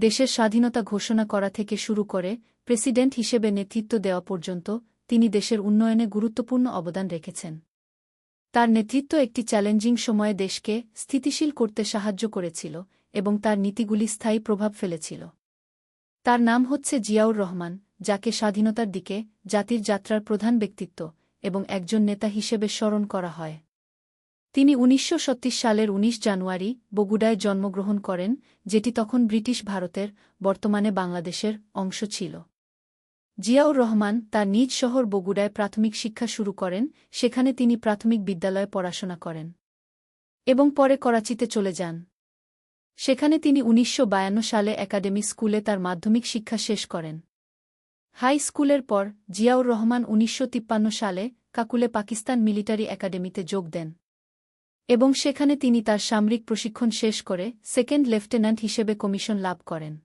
দেশের স্বাধীনতা ঘোষণা করা থেকে শুরু করে প্রেসিডেন্ট হিসেবে নেতৃত্ব দেওয়া পর্যন্ত তিনি দেশের উন্নয়নে গুরুত্বপূর্ণ অবদান রেখেছেন। তার নেতৃত্ব একটি চ্যালেঞ্জিং সময়ে দেশকে স্থিতিশীল করতে সাহায্য করেছিল এবং তার নীতিগুলি স্থায়ী প্রভাব ফেলেছিল। তার নাম হচ্ছে জিয়াউর রহমান, যাকে স্বাধীনতার দিকে জাতির যাত্রার প্রধান ব্যক্তিত্ব এবং একজন নেতা হিসেবে স্মরণ করা হয়। তিনি উনিশশো সালের ১৯ জানুয়ারি বগুড়ায় জন্মগ্রহণ করেন, যেটি তখন ব্রিটিশ ভারতের, বর্তমানে বাংলাদেশের, অংশ ছিল। জিয়াউর রহমান তার নিজ শহর বগুড়ায় প্রাথমিক শিক্ষা শুরু করেন, সেখানে তিনি প্রাথমিক বিদ্যালয়ে পড়াশোনা করেন এবং পরে করাচিতে চলে যান। সেখানে তিনি উনিশশো বায়ান্ন সালে একাডেমি স্কুলে তার মাধ্যমিক শিক্ষা শেষ করেন। হাই স্কুলের পর, জিয়াউর রহমান উনিশশো তিপ্পান্ন সালে কাকুলে পাকিস্তান মিলিটারি একাডেমিতে যোগ দেন। এবং সেখানে তিনি তার সামরিক প্রশিক্ষণ শেষ করে সেকেন্ড লেফটেন্যান্ট হিসেবে কমিশন লাভ করেন।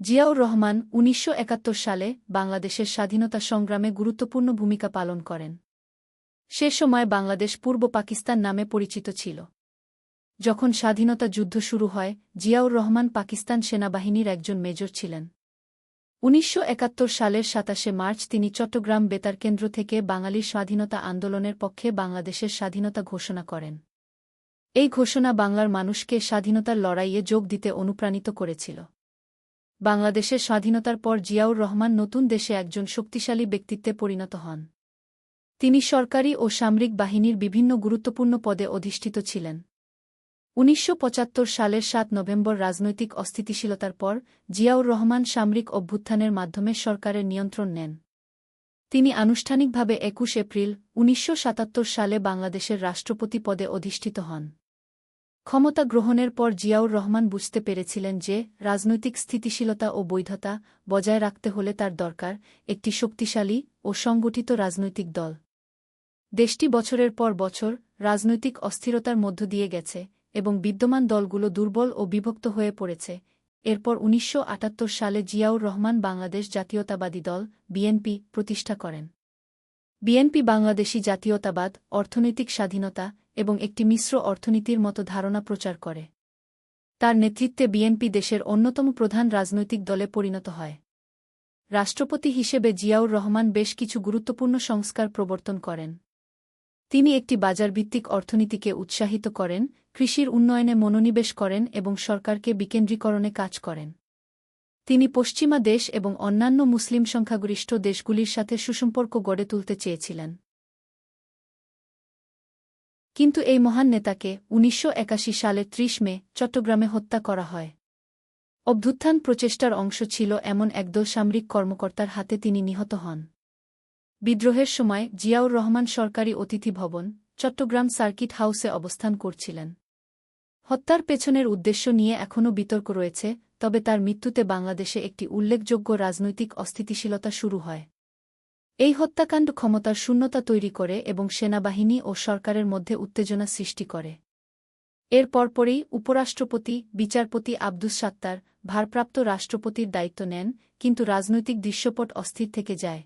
জিয়াউর রহমান উনিশশো একাত্তর সালে বাংলাদেশের স্বাধীনতা সংগ্রামে গুরুত্বপূর্ণ ভূমিকা পালন করেন। সে সময় বাংলাদেশ পূর্ব পাকিস্তান নামে পরিচিত ছিল। যখন স্বাধীনতা যুদ্ধ শুরু হয়, জিয়াউর রহমান পাকিস্তান সেনাবাহিনীর একজন মেজর ছিলেন। উনিশশো একাত্তর সালের সাতাশে মার্চ তিনি চট্টগ্রাম বেতার কেন্দ্র থেকে বাঙালির স্বাধীনতা আন্দোলনের পক্ষে বাংলাদেশের স্বাধীনতা ঘোষণা করেন। এই ঘোষণা বাংলার মানুষকে স্বাধীনতার লড়াইয়ে যোগ দিতে অনুপ্রাণিত করেছিল। বাংলাদেশের স্বাধীনতার পর জিয়াউর রহমান নতুন দেশে একজন শক্তিশালী ব্যক্তিত্বে পরিণত হন। তিনি সরকারি ও সামরিক বাহিনীর বিভিন্ন গুরুত্বপূর্ণ পদে অধিষ্ঠিত ছিলেন। উনিশশো পঁচাত্তর সালের সাত নভেম্বর রাজনৈতিক অস্থিতিশীলতার পর জিয়াউর রহমান সামরিক অভ্যুত্থানের মাধ্যমে সরকারের নিয়ন্ত্রণ নেন। তিনি আনুষ্ঠানিকভাবে একুশ এপ্রিল উনিশশো সাতাত্তর সালে বাংলাদেশের রাষ্ট্রপতি পদে অধিষ্ঠিত হন। ক্ষমতা গ্রহণের পর জিয়াউর রহমান বুঝতে পেরেছিলেন যে, রাজনৈতিক স্থিতিশীলতা ও বৈধতা বজায় রাখতে হলে তার দরকার একটি শক্তিশালী ও সংগঠিত রাজনৈতিক দল। দেশটি বছরের পর বছর রাজনৈতিক অস্থিরতার মধ্য দিয়ে গেছে এবং বিদ্যমান দলগুলো দুর্বল ও বিভক্ত হয়ে পড়েছে। এরপর উনিশশো আটাত্তর সালে জিয়াউর রহমান বাংলাদেশ জাতীয়তাবাদী দল, বিএনপি, প্রতিষ্ঠা করেন। বিএনপি বাংলাদেশী জাতীয়তাবাদ, অর্থনৈতিক স্বাধীনতা এবং একটি মিশ্র অর্থনীতির মতো ধারণা প্রচার করে। তার নেতৃত্বে বিএনপি দেশের অন্যতম প্রধান রাজনৈতিক দলে পরিণত হয়। রাষ্ট্রপতি হিসেবে জিয়াউর রহমান বেশ কিছু গুরুত্বপূর্ণ সংস্কার প্রবর্তন করেন। তিনি একটি বাজারভিত্তিক অর্থনীতিকে উৎসাহিত করেন, কৃষির উন্নয়নে মনোনিবেশ করেন এবং সরকারকে বিকেন্দ্রীকরণে কাজ করেন। তিনি পশ্চিমা দেশ এবং অন্যান্য মুসলিম সংখ্যাগরিষ্ঠ দেশগুলির সাথে সুসম্পর্ক গড়ে তুলতে চেয়েছিলেন। কিন্তু এই মহান নেতাকে উনিশশো সালে ত্রিশ মে চট্টগ্রামে হত্যা করা হয়। অভ্যুত্থান প্রচেষ্টার অংশ ছিল এমন একদল সামরিক কর্মকর্তার হাতে তিনি নিহত হন। বিদ্রোহের সময় জিয়াউর রহমান সরকারি অতিথি ভবন, চট্টগ্রাম সার্কিট হাউসে অবস্থান করছিলেন। হত্যার পেছনের উদ্দেশ্য নিয়ে এখনও বিতর্ক রয়েছে, তবে তার মৃত্যুতে বাংলাদেশে একটি উল্লেখযোগ্য রাজনৈতিক অস্থিতিশীলতা শুরু হয়। এই হত্যাকাণ্ড ক্ষমতার শূন্যতা তৈরি করে এবং সেনাবাহিনী ও সরকারের মধ্যে উত্তেজনা সৃষ্টি করে। এর পরপরই উপরাষ্ট্রপতি, বিচারপতি আব্দুস সাত্তার ভারপ্রাপ্ত রাষ্ট্রপতির দায়িত্ব নেন, কিন্তু রাজনৈতিক দৃশ্যপট অস্থির থেকে যায়।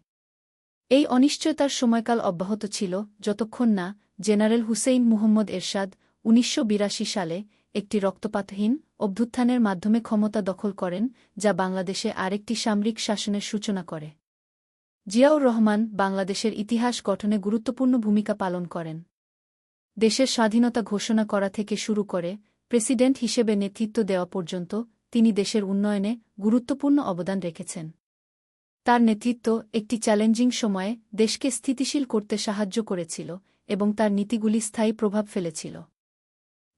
এই অনিশ্চয়তার সময়কাল অব্যাহত ছিল, যতক্ষণ না জেনারেল হুসেইন মুহম্মদ এরশাদ উনিশশো বিরাশি সালে একটি রক্তপাতহীন অভ্যুত্থানের মাধ্যমে ক্ষমতা দখল করেন, যা বাংলাদেশে আরেকটি সামরিক শাসনের সূচনা করে। জিয়াউর রহমান বাংলাদেশের ইতিহাস গঠনে গুরুত্বপূর্ণ ভূমিকা পালন করেন। দেশের স্বাধীনতা ঘোষণা করা থেকে শুরু করে প্রেসিডেন্ট হিসেবে নেতৃত্ব দেওয়া পর্যন্ত তিনি দেশের উন্নয়নে গুরুত্বপূর্ণ অবদান রেখেছেন। তার নেতৃত্ব একটি চ্যালেঞ্জিং সময়ে দেশকে স্থিতিশীল করতে সাহায্য করেছিল এবং তার নীতিগুলি স্থায়ী প্রভাব ফেলেছিল।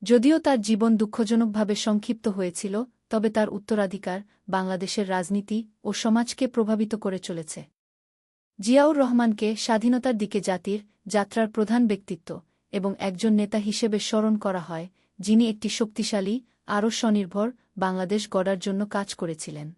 যদিও তার জীবন দুঃখজনকভাবে সংক্ষিপ্ত হয়েছিল, তবে তার উত্তরাধিকার বাংলাদেশের রাজনীতি ও সমাজকে প্রভাবিত করে চলেছে। জিয়াউর রহমানকে স্বাধীনতার দিকে জাতির, যাত্রার প্রধান ব্যক্তিত্ব এবং একজন নেতা হিসেবে স্মরণ করা হয়, যিনি একটি শক্তিশালী, আরও স্বনির্ভর বাংলাদেশ গড়ার জন্য কাজ করেছিলেন।